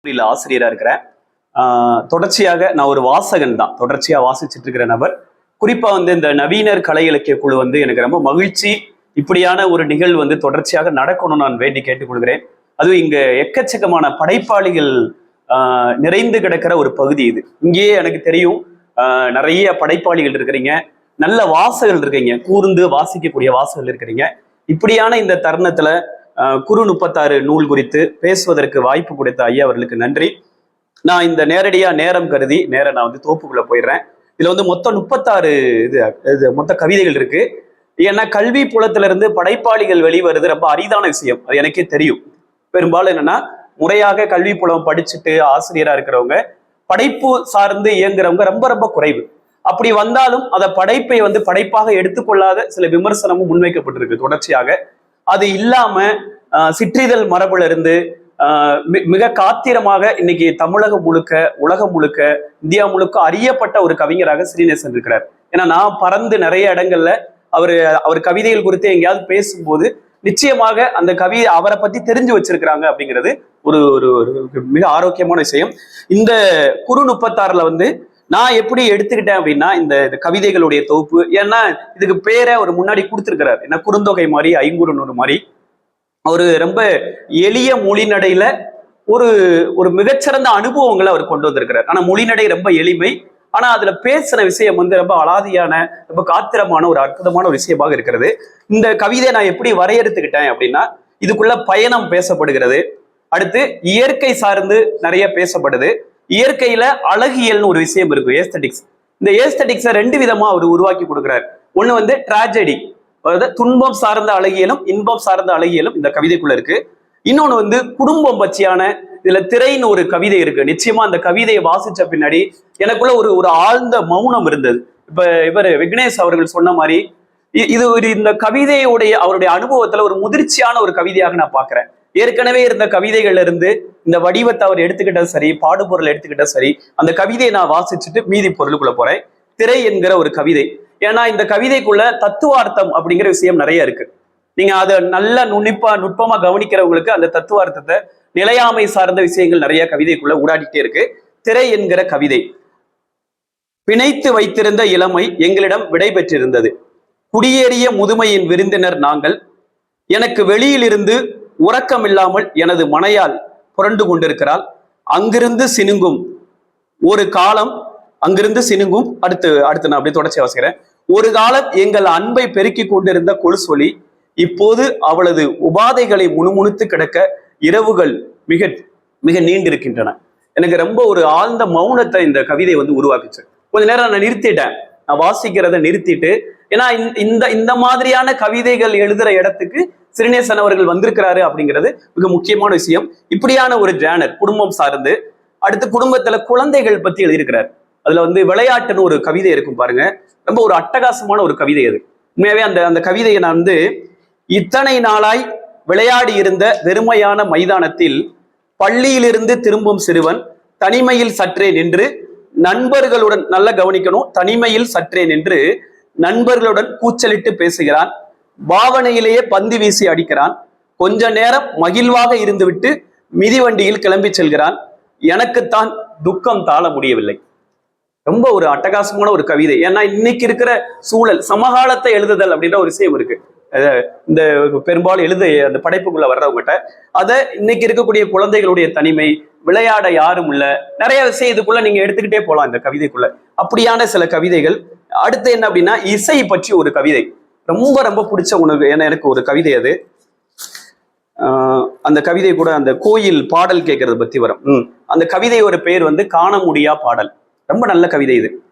கல்லூரியில் ஆசிரியராக இருக்கிறேன். தொடர்ச்சியாக நான் ஒரு வாசகன் தான். தொடர்ச்சியாக வாசிச்சுட்டு இருக்கிற நபர். குறிப்பாக வந்து இந்த நவீனர் கலை இலக்கிய குழு வந்து எனக்கு ரொம்ப மகிழ்ச்சி. இப்படியான ஒரு நிகழ்வு வந்து தொடர்ச்சியாக நடக்கணும்னு நான் வேண்டி கேட்டுக்கொள்கிறேன். அதுவும் இங்கே எக்கச்சக்கமான படைப்பாளிகள் நிறைந்து கிடக்கிற ஒரு பகுதி இது. இங்கேயே எனக்கு தெரியும் நிறைய படைப்பாளிகள் இருக்கிறீங்க. நல்ல வாசகர்கள் இருக்கீங்க. கூர்ந்து வாசிக்கக்கூடிய வாசகர்கள் இருக்கிறீங்க. இப்படியான இந்த தருணத்தில் குறு முப்பத்தாறு நூல் குறித்து பேசுவதற்கு வாய்ப்பு கொடுத்த ஐயா அவர்களுக்கு நன்றி. நான் இந்த நேரடியாக நேரம் கருதி நேரம் நான் வந்து தோப்புக்குள்ளே போயிடுறேன். இதில் வந்து மொத்தம் முப்பத்தாறு இது இது மொத்த கவிதைகள் இருக்கு. ஏன்னா கல்வி புலத்துல இருந்து படைப்பாளிகள் வெளிவருது ரொம்ப அரிதான விஷயம். அது எனக்கே தெரியும். பெரும்பாலும் என்னன்னா முறையாக கல்வி புலம் படிச்சுட்டு ஆசிரியராக இருக்கிறவங்க படைப்பு சார்ந்து இயங்குறவங்க ரொம்ப ரொம்ப குறைவு. அப்படி வந்தாலும் அதை படைப்பை வந்து படைப்பாக எடுத்துக்கொள்ளாத சில விமர்சனமும் முன்வைக்கப்பட்டிருக்கு தொடர்ச்சியாக. அது இல்லாம சிற்றிதழ் மரபுல இருந்து மிக காத்திரமாக இன்னைக்கு தமிழகம் முழுக்க உலகம் முழுக்க இந்தியா முழுக்க அறியப்பட்ட ஒரு கவிஞராக ஸ்ரீநேசன் இருக்கிறார். ஏன்னா நான் பறந்து நிறைய இடங்கள்ல அவர் அவர் கவிதைகள் குறித்து எங்கேயாவது பேசும்போது நிச்சயமாக அந்த கவி அவரை பத்தி தெரிஞ்சு வச்சிருக்கிறாங்க அப்படிங்கிறது ஒரு ஒரு ஒரு மிக ஆரோக்கியமான விஷயம். இந்த குறு முப்பத்தாறுல வந்து நான் எப்படி எடுத்துக்கிட்டேன் அப்படின்னா இந்த இந்த கவிதைகளுடைய தொகுப்பு ஏன்னா இதுக்கு பேரை அவர் முன்னாடி கொடுத்துருக்கிறார். ஏன்னா குறுந்தொகை மாதிரி ஐங்குறுநூறு மாதிரி. ஒரு ரொம்ப எளிய மொழிநடையில ஒரு ஒரு மிகச்சிறந்த அனுபவங்களை அவர் கொண்டு வந்திருக்கிறார். ஆனா மொழிநடை ரொம்ப எளிமை. ஆனா அதுல பேசுற விஷயம் வந்து ரொம்ப அலாதியான ரொம்ப காத்திரமான ஒரு அற்புதமான ஒரு விஷயமாக இருக்கிறது. இந்த கவிதையை நான் எப்படி வரையறுத்துக்கிட்டேன் அப்படின்னா இதுக்குள்ள பயணம் பேசப்படுகிறது. அடுத்து இயற்கை சார்ந்து நிறைய பேசப்படுது. இயற்கையில அழகியல்னு ஒரு விஷயம் இருக்கு ஏஸ்தட்டிக்ஸ் இந்த ஏஸ்தட்டிக்ஸை ரெண்டு விதமா அவர் உருவாக்கி கொடுக்குறாரு. ஒண்ணு வந்து டிராஜடி அதாவது துன்பம் சார்ந்த அழகியலும் இன்பம் சார்ந்த அழகியலும் இந்த கவிதைக்குள்ள இருக்கு. இன்னொன்னு வந்து குடும்பம் பற்றியான இதுல திரைன்னு ஒரு கவிதை இருக்கு. நிச்சயமா அந்த கவிதையை வாசிச்ச பின்னாடி எனக்குள்ள ஒரு ஒரு ஆழ்ந்த மௌனம் இருந்தது. இப்ப இவர் விக்னேஷ் அவர்கள் சொன்ன மாதிரி இது ஒரு இந்த கவிதையுடைய அவருடைய அனுபவத்துல ஒரு முதிர்ச்சியான ஒரு கவிதையாக நான் பாக்குறேன் ஏற்கனவே இருந்த கவிதைகள்ல இருந்து இந்த வடிவத்தை அவர் எடுத்துக்கிட்டது சரி பாடுபொருள் எடுத்துக்கிட்டது சரி அந்த கவிதையை நான் வாசிச்சுட்டு மீதி பொருளுக்குள்ள போறேன். திரை என்கிற ஒரு கவிதை. ஏன்னா இந்த கவிதைக்குள்ள தத்துவார்த்தம் அப்படிங்கிற விஷயம் நிறைய இருக்கு. நீங்க அதை நல்ல நுண்ணிப்பா நுட்பமா கவனிக்கிறவங்களுக்கு அந்த தத்துவார்த்தத்தை நிலையாமை சார்ந்த விஷயங்கள் நிறைய கவிதைக்குள்ள ஊடாடிட்டே இருக்கு. திரை என்கிற கவிதை. பிணைத்து வைத்திருந்த இளமை எங்களிடம் விடை பெற்றிருந்தது குடியேறிய முதுமையின் விருந்தினர் நாங்கள். எனக்கு வெளியிலிருந்து உறக்கமில்லாமல் எனது மனையால் புரண்டு கொண்டிருக்கிறாள். அங்கிருந்து சினுங்கும். ஒரு காலம் அங்கிருந்து சினுங்கும். அடுத்து அடுத்து நான் அப்படியே தொடர்ச்சி அவசிக்கிறேன் ஒரு காலம் எங்கள் அன்பை பெருக்கிக் கொண்டிருந்த கொலுசொலி இப்போது அவளது உபாதைகளை முணுமுணுத்து கிடக்க இரவுகள் மிக மிக நீண்டிருக்கின்றன. எனக்கு ரொம்ப ஒரு ஆழ்ந்த மௌனத்தை இந்த கவிதை வந்து உருவாக்குச்சு. கொஞ்ச நேரம் நான் நிறுத்திட்டேன். நான் வாசிக்கிறத நிறுத்திட்டு ஏன்னா இந்த- இந்த இந்த மாதிரியான கவிதைகள் எழுதுற இடத்துக்கு சிறுநேசன் அவர்கள் வந்திருக்கிறாரு அப்படிங்கிறது மிக முக்கியமான விஷயம். இப்படியான ஒரு ஜேனர் குடும்பம் சார்ந்து அடுத்து குடும்பத்துல குழந்தைகள் பத்தி எழுதியிருக்கிறார். அதுல வந்து விளையாட்டுன்னு ஒரு கவிதை இருக்கும் பாருங்க. ரொம்ப ஒரு அட்டகாசமான ஒரு கவிதை அது. உண்மையாவே அந்த அந்த கவிதையை நான் வந்து இத்தனை நாளாய் விளையாடி இருந்த வெறுமையான மைதானத்தில் பள்ளியிலிருந்து திரும்பும் சிறுவன் தனிமையில் சற்றே நின்று நண்பர்களுடன் நல்லா கவனிக்கணும் தனிமையில் சற்றே நின்று நண்பர்களுடன் கூச்சலிட்டு பேசுகிறான். பாவனையிலேயே பந்து வீசி அடிக்கிறான். கொஞ்ச நேரம் மகிழ்வாக இருந்துவிட்டு மிதிவண்டியில் கிளம்பி செல்கிறான். எனக்குத்தான் துக்கம் தாழ முடியவில்லை. ரொம்ப ஒரு அட்டகாசமான ஒரு கவிதை. ஏன்னா இன்னைக்கு இருக்கிற சூழல் சமகாலத்தை எழுதுதல் அப்படின்ற ஒரு விஷயம் இருக்கு. இந்த பெரும்பாலும் எழுத அந்த படைப்புக்குள்ள வர்றவங்ககிட்ட. அதை இன்னைக்கு இருக்கக்கூடிய குழந்தைகளுடைய தனிமை விளையாட யாரும் இல்ல. நிறைய விஷயம் இதுக்குள்ள நீங்க எடுத்துக்கிட்டே போகலாம் இந்த கவிதைக்குள்ள. அப்படியான சில கவிதைகள் அடுத்து என்ன அப்படின்னா இசை பற்றி ஒரு கவிதை. ரொம்ப ரொம்ப பிடிச்ச உனக்கு ஏன்னா எனக்கு ஒரு கவிதை அது. ஆஹ் அந்த கவிதை கூட அந்த கோயில் பாடல் கேட்கறத பத்தி வரும். ம். அந்த கவிதையோட பேர் வந்து காண முடியா பாடல். ரொம்ப நல்ல கவிதை இது.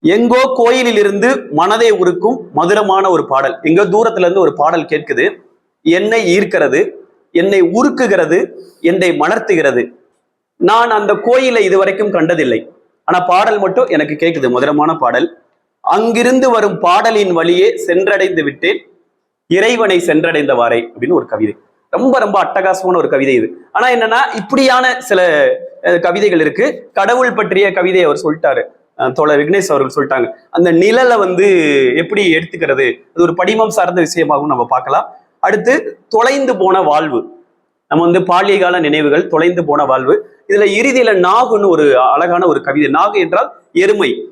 எங்கோ கோயிலில் இருந்து மனதை உருக்கும் மதுரமான ஒரு பாடல். எங்கோ தூரத்துல இருந்து ஒரு பாடல் கேட்குது. என்னை ஈர்க்கிறது என்னை உருக்குகிறது என்னை மலர்த்துகிறது. நான் அந்த கோயிலை இதுவரைக்கும் கண்டதில்லை. ஆனா பாடல் மட்டும் எனக்கு கேட்குது மதுரமான பாடல். அங்கிருந்து வரும் பாடலின் வழியே சென்றடைந்து விட்டேன். இறைவனை சென்றடைந்தவாறே அப்படின்னு ஒரு கவிதை. ரொம்ப ரொம்ப அட்டகாசமான ஒரு கவிதை இது. ஆனா என்னன்னா இப்படியான சில கவிதைகள் இருக்கு. கடவுள் பற்றிய கவிதை அவர் சொல்லிட்டாரு. தோழர் விக்னேஷ் அவர்கள் சொல்லிட்டாங்க. அந்த நிழலை வந்து எப்படி எடுத்துக்கிறது? அது ஒரு படிமம் சார்ந்த விஷயமாகவும் நம்ம பார்க்கலாம். அடுத்து தொலைந்து போன வாழ்வு. நம்ம வந்து பாலிய கால நினைவுகள் தொலைந்து போன வாழ்வு. இதுல இறுதியில நாகுன்னு ஒரு அழகான ஒரு கவிதை. நாகு என்றால் எருமை.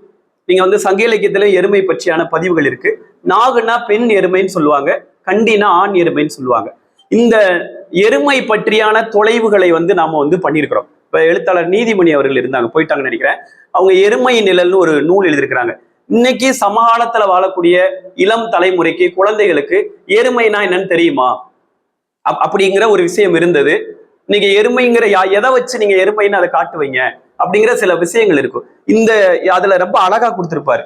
நீங்க வந்து சங்க இலக்கியத்துல எருமை பற்றியான பதிவுகள் இருக்கு. நாகுன்னா பெண் எருமைன்னு சொல்லுவாங்க. கண்டினா ஆண் எருமைன்னு சொல்லுவாங்க. இந்த எருமை பற்றியான தொலைவுகளை வந்து நாம வந்து பண்ணியிருக்கிறோம். இப்ப எழுத்தாளர் நீதிமணி அவர்கள் இருந்தாங்க போயிட்டாங்கன்னு நினைக்கிறேன். அவங்க எருமை நிழல்னு ஒரு நூல் எழுதியிருக்கிறாங்க. இன்னைக்கு சமகாலத்துல வாழக்கூடிய இளம் தலைமுறைக்கு குழந்தைகளுக்கு எருமைனா என்னன்னு தெரியுமா? அப்- அப்படிங்கிற ஒரு விஷயம் இருந்தது. நீங்க எருமைங்கிற யா- எதை வச்சு நீங்க எருமைன்னு அதை காட்டுவீங்க அப்படிங்கிற சில விஷயங்கள் இருக்கும். இந்த அதுல ரொம்ப அழகா கொடுத்திருப்பாரு.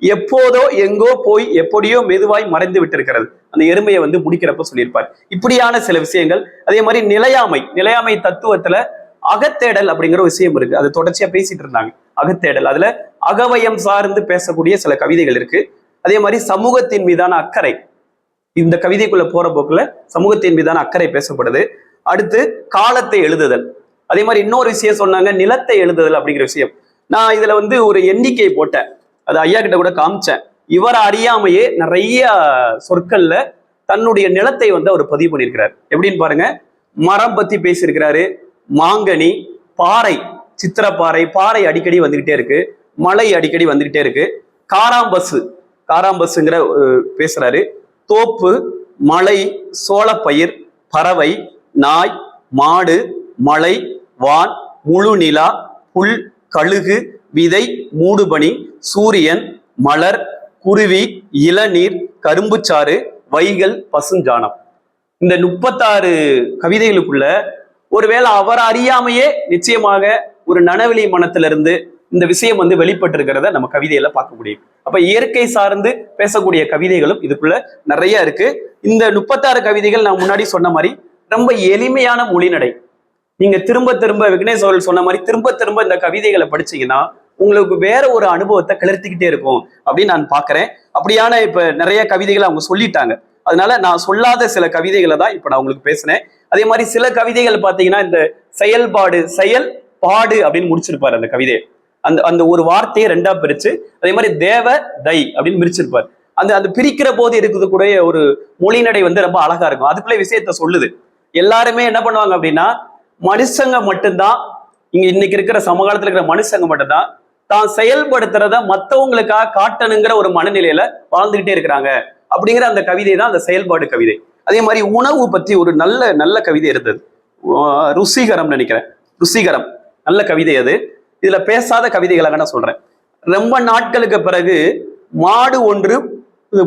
எப்போதோ எங்கோ போய் எப்படியோ மெதுவாய் மறைந்து விட்டிருக்கிறது. அந்த எருமையை வந்து முடிக்கிறப்ப சொல்லியிருப்பார். இப்படியான சில விஷயங்கள். அதே மாதிரி நிலையாமை நிலையாமை தத்துவத்துல அகத்தேடல் அப்படிங்கிற விஷயம் இருக்கு. அது தொடர்ச்சியா பேசிட்டு இருந்தாங்க. அகத்தேடல். அதுல அகவயம் சார்ந்து பேசக்கூடிய சில கவிதைகள் இருக்கு. அதே மாதிரி சமூகத்தின் மீதான அக்கறை. இந்த கவிதைக்குள்ள போற போக்குல சமூகத்தின் மீதான அக்கறை பேசப்படுது. அடுத்து காலத்தை எழுதுதல். அதே மாதிரி இன்னொரு விஷயம் சொன்னாங்க நிலத்தை எழுதுதல் அப்படிங்கிற விஷயம். நான் இதுல வந்து ஒரு எண்ணிக்கை போட்டேன். அது ஐயா கிட்ட கூட காமிச்சேன். இவர் அறியாமையே நிறைய சொற்கள்ல தன்னுடைய நிலத்தை வந்து அவர் பதிவு பண்ணியிருக்கிறார். எப்படின்னு பாருங்க. மரம் பத்தி பேசியிருக்கிறாரு. மாங்கனி பாறை சித்திரப்பாறை பாறை அடிக்கடி வந்துகிட்டே இருக்கு. மலை அடிக்கடி வந்துகிட்டே இருக்கு. காராம்பசு காராம்பசுங்கிற பேசுறாரு. தோப்பு மலை சோளப்பயிர் பறவை நாய் மாடு மலை வான் முழு நிலா புல் கழுகு விதை மூடுபனி சூரியன் மலர் குருவி இளநீர் கரும்புச்சாறு வைகள் பசுஞ்சாணம். இந்த முப்பத்தாறு கவிதைகளுக்குள்ள ஒருவேளை அவர் அறியாமையே நிச்சயமாக ஒரு நனவெளி மனத்திலிருந்து இந்த விஷயம் வந்து வெளிப்பட்டிருக்கிறத நம்ம கவிதையில பார்க்க முடியும். அப்ப இயற்கை சார்ந்து பேசக்கூடிய கவிதைகளும் இதுக்குள்ள நிறைய இருக்கு. இந்த முப்பத்தாறு கவிதைகள் நான் முன்னாடி சொன்ன மாதிரி ரொம்ப எளிமையான மொழிநடை நீங்க திரும்ப திரும்ப விக்னேஷ் அவர்கள் சொன்ன மாதிரி திரும்ப திரும்ப இந்த கவிதைகளை படிச்சீங்கன்னா உங்களுக்கு வேற ஒரு அனுபவத்தை கிளர்த்திக்கிட்டே இருக்கும் அப்படின்னு நான் பாக்குறேன். அப்படியான இப்ப நிறைய கவிதைகளை அவங்க சொல்லிட்டாங்க. அதனால நான் சொல்லாத சில கவிதைகளை தான் இப்ப நான் உங்களுக்கு பேசினேன் அதே மாதிரி சில கவிதைகள் பாத்தீங்கன்னா இந்த செயல்பாடு செயல் பாடு அப்படின்னு முடிச்சிருப்பாரு அந்த கவிதையை. அந்த அந்த ஒரு வார்த்தையை ரெண்டா பிரிச்சு அதே மாதிரி தேவ தை அப்படின்னு பிரிச்சிருப்பாரு அந்த அந்த பிரிக்கிற போது இருக்கக்கூடிய ஒரு மொழிநடை வந்து ரொம்ப அழகா இருக்கும். அதுக்குள்ளே விஷயத்த சொல்லுது. எல்லாருமே என்ன பண்ணுவாங்க அப்படின்னா மனுஷங்க மட்டும்தான் இங்க இன்னைக்கு இருக்கிற சமகாலத்துல இருக்கிற மனுஷங்க மட்டும்தான் தான் செயல்படுத்துறத மத்தவங்களுக்காக காட்டணுங்கிற ஒரு மனநிலையில வாழ்ந்துகிட்டே இருக்கிறாங்க. அப்படிங்கிற அந்த கவிதை தான் அந்த செயல்பாடு கவிதை. அதே மாதிரி உணவு பத்தி ஒரு நல்ல நல்ல கவிதை இருந்தது. ருசிகரம் நினைக்கிறேன். ருசிகரம். நல்ல கவிதை அது. இதுல பேசாத கவிதைகளாக நான் சொல்றேன். ரொம்ப நாட்களுக்கு பிறகு மாடு ஒன்று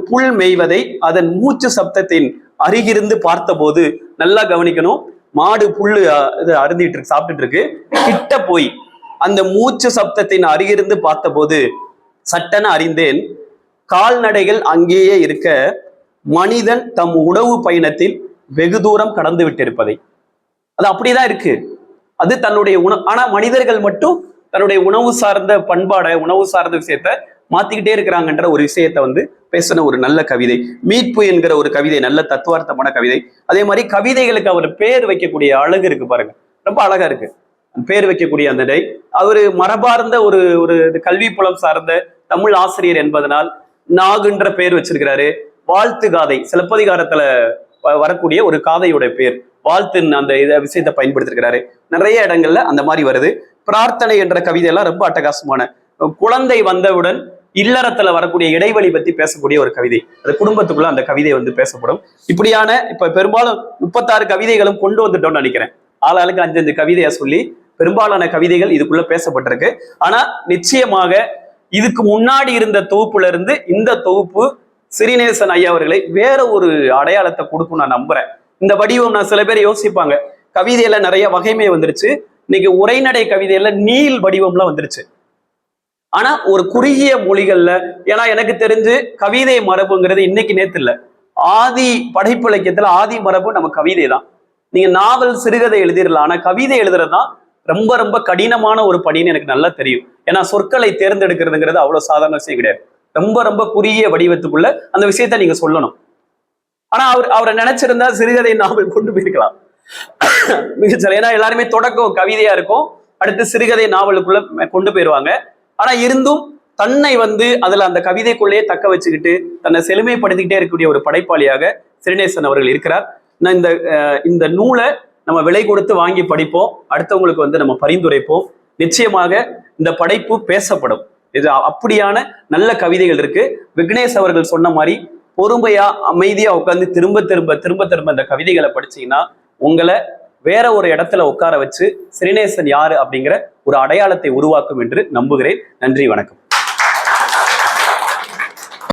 புல் மேய்வதை அதன் மூச்சு சப்தத்தின் அருகிருந்து பார்த்தபோது நல்லா கவனிக்கணும். மாடு புல்லு இது அருந்திட்டு இருக்கு சாப்பிட்டுட்டு இருக்கு. கிட்ட போய் அந்த மூச்சு சப்தத்தின் அருகிருந்து பார்த்தபோது சட்டென அறிந்தேன் கால்நடைகள் அங்கேயே இருக்க மனிதன் தம் உணவு பயணத்தில் வெகு தூரம் கடந்து விட்டிருப்பதை. அது அப்படிதான் இருக்கு. அது தன்னுடைய உணவு ஆனா மனிதர்கள் மட்டும் தன்னுடைய உணவு சார்ந்த பண்பாடை உணவு சார்ந்த விஷயத்த மாத்திக்கிட்டே இருக்கிறாங்கன்ற ஒரு விஷயத்த வந்து பேசின ஒரு நல்ல கவிதை மீட்பு என்கிற ஒரு கவிதை நல்ல தத்துவார்த்தமான கவிதை. அதே மாதிரி கவிதைகளுக்கு அவர் பேர் வைக்கக்கூடிய அழகு இருக்கு பாருங்க. ரொம்ப அழகா இருக்கு. பேர் வைக்கக்கூடிய அந்த டை அவரு மரபார்ந்த ஒரு ஒரு கல்வி புலம் சார்ந்த தமிழ் ஆசிரியர் என்பதனால் நாகுன்ற பேர் வச்சிருக்கிறாரு. வாழ்த்து காதை சிலப்பதிகாரத்துல வ- வரக்கூடிய ஒரு காதையோட பேர். வாழ்த்துன்னு அந்த இதை விஷயத்தை பயன்படுத்திருக்கிறாரு. நிறைய இடங்கள்ல அந்த மாதிரி வருது. பிரார்த்தனை என்ற கவிதை எல்லாம் ரொம்ப அட்டகாசமான. குழந்தை வந்தவுடன் இல்லறத்துல வரக்கூடிய இடைவெளி பத்தி பேசக்கூடிய ஒரு கவிதை. அது குடும்பத்துக்குள்ள அந்த கவிதை வந்து பேசப்படும். இப்படியான இப்ப பெரும்பாலும் முப்பத்தாறு கவிதைகளும் கொண்டு வந்துட்டோம்னு நினைக்கிறேன். ஆளாளுக்கு அஞ்சு அஞ்சு கவிதையா சொல்லி பெரும்பாலான கவிதைகள் இதுக்குள்ள பேசப்பட்டிருக்கு. ஆனா நிச்சயமாக இதுக்கு முன்னாடி இருந்த தொகுப்புல இருந்து இந்த தொகுப்பு சிறீநேசன் ஐயா அவர்களை வேற ஒரு அடையாளத்தை கொடுக்கும் நான் நம்புறேன். இந்த வடிவம் நான் சில பேர் யோசிப்பாங்க. கவிதையில நிறைய வகைமை வந்துருச்சு. இன்னைக்கு உரைநடை கவிதையில நீள் வடிவம்லாம் வந்துருச்சு. ஆனா ஒரு குறுகிய மொழிகள்ல ஏன்னா எனக்கு தெரிஞ்சு கவிதை மரபுங்கிறது இன்னைக்கு நேத்து இல்ல ஆதி படைப்பிலக்கியத்துல ஆதி மரபு நம்ம கவிதை தான் நீங்க நாவல் சிறுகதை எழுதிடலாம் ஆனா கவிதை எழுதுறதுதான் ரொம்ப ரொம்ப கடினமான ஒரு பணின்னு எனக்கு நல்லா தெரியும். ஏன்னா சொற்களை தேர்ந்தெடுக்கிறதுங்கிறது அவ்வளவு சாதாரண விஷயம் கிடையாது. ரொம்ப ரொம்ப குறுகிய வடிவத்துக்குள்ள அந்த விஷயத்த நீங்க சொல்லணும். ஆனா அவர் அவரை நினைச்சிருந்தா சிறுகதை நாவல் கொண்டு போயிருக்கலாம். மிகச்சல ஏன்னா எல்லாருமே தொடக்கம் கவிதையா இருக்கும். அடுத்து சிறுகதை நாவலுக்குள்ள கொண்டு போயிருவாங்க. ஆனா இருந்தும் தன்னை வந்து அதுல அந்த கவிதைக்குள்ளேயே தக்க வச்சுக்கிட்டு தன்னை செழுமைப்படுத்திக்கிட்டே இருக்கக்கூடிய ஒரு படைப்பாளியாக சிறுநேசன் அவர்கள் இருக்கிறார். நான் இந்த இந்த நூலை நம்ம விலை கொடுத்து வாங்கி படிப்போம். அடுத்தவங்களுக்கு வந்து நம்ம பரிந்துரைப்போம். நிச்சயமாக இந்த படைப்பு பேசப்படும். இது அப்படியான நல்ல கவிதைகள் இருக்கு. விக்னேஷ் அவர்கள் சொன்ன மாதிரி பொறுமையா அமைதியா உட்காந்து திரும்ப திரும்ப திரும்ப திரும்ப இந்த கவிதைகளை படிச்சீங்கன்னா உங்களை வேற ஒரு இடத்துல உட்கார வச்சு ஸ்ரீநேசன் யாரு அப்படிங்கிற ஒரு அடையாளத்தை உருவாக்கும் என்று நம்புகிறேன். நன்றி வணக்கம்.